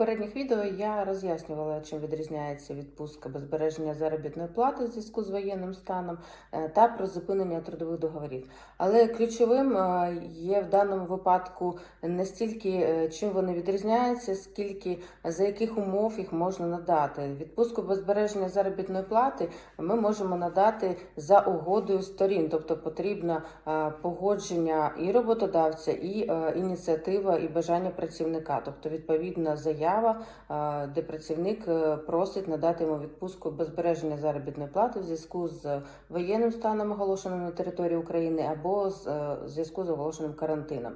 попередніх відео я роз'яснювала, чим відрізняється відпустка без збереження заробітної плати в зв'язку з воєнним станом е, та про зупинення трудових договорів. Але ключовим е, є в даному випадку не стільки е, чим вони відрізняються, скільки за яких умов їх можна надати. Відпустку без збереження заробітної плати ми можемо надати за угодою сторін, тобто потрібно погодження і роботодавця, і ініціатива і бажання працівника, тобто відповідна заява, е, де працівник е, просить надати йому відпустку без збереження заробітної плати в зв'язку з воєнним станом, оголошеним на території України, або е, в зв'язку з оголошеним карантином.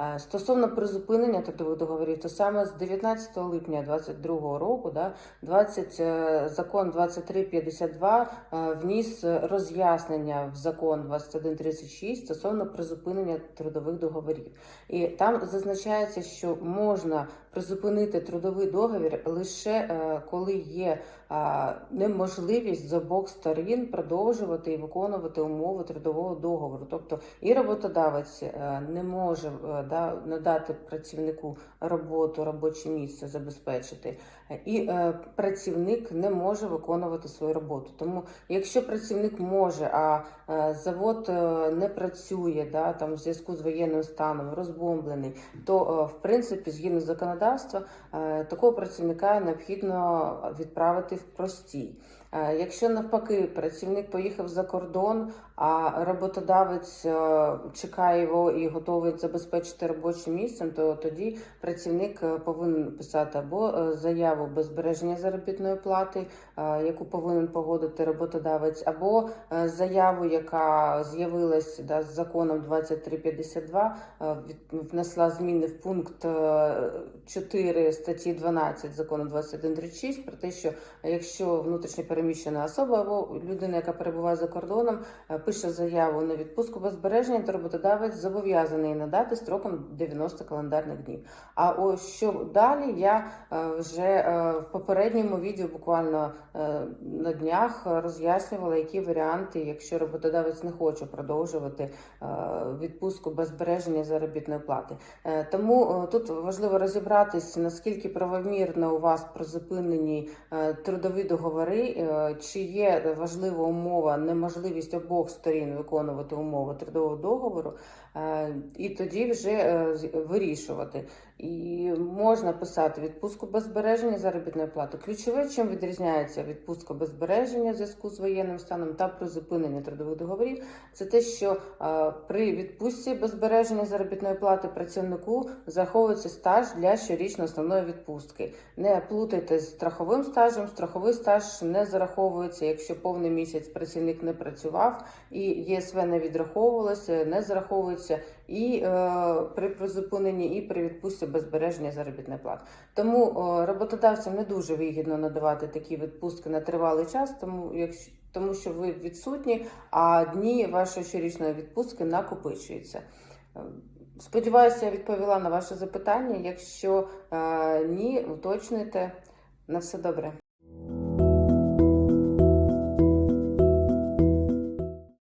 Е, Стосовно призупинення трудових договорів, то саме з 19 липня 2022 року, да, 20, е, закон 2352 е, вніс роз'яснення в закон 2136 стосовно призупинення трудових договорів. І там зазначається, що можна призупинити трудовий договір лише коли є неможливість з обох сторін продовжувати і виконувати умови трудового договору. Тобто і роботодавець не може да, надати працівнику роботу, робоче місце забезпечити, і е, працівник не може виконувати свою роботу. Тому, якщо працівник може, а е, завод е, не працює, да, там в зв'язку з воєнним станом, розбомблений, то в принципі, згідно законодавства, такого працівника необхідно відправити в простій. Е, Якщо навпаки працівник поїхав за кордон, а роботодавець е, чекає його і готовий забезпечити робочим місцем, то тоді працівник е, повинен писати або заяву без збереження заробітної плати, яку повинен погодити роботодавець, або заяву, яка з'явилась да, з законом 2352, е, від- внесла зміни в пункт е, 4 статті 12 закону 2136 про те, що якщо внутрішньо переміщена особа або людина, яка перебуває за кордоном, е, пише заяву на відпустку без збереження, то роботодавець зобов'язаний надати строком 90 календарних днів. А ось що далі, я е, вже е, в попередньому відео буквально на днях роз'яснювала, які варіанти, якщо роботодавець не хоче продовжувати відпустку без збереження заробітної плати. Тому тут важливо розібратись, наскільки правомірно у вас призупинені трудові договори, чи є важлива умова, неможливість обох сторін виконувати умови трудового договору, е, і тоді вже е, вирішувати. І можна писати відпустку без збереження заробітної плати. Ключове, чим відрізняється відпустка без збереження в зв'язку з воєнним станом та призупинення трудових договорів, це те, що е, при відпустці без збереження заробітної плати працівнику зараховується стаж для щорічної основної відпустки. Не плутайте з страховим стажем. Страховий стаж не зараховується, якщо повний місяць працівник не працював і ЄСВ не відраховувалося, не зараховується і е, при призупиненні, і при відпустці без збереження заробітної плати. Тому е, роботодавцям не дуже вигідно надавати такі відпустки на тривалий час, тому якщо тому що ви відсутні, а дні вашої щорічної відпустки накопичуються. Сподіваюся, я відповіла на ваше запитання. Якщо е, ні, уточнюйте. На все добре.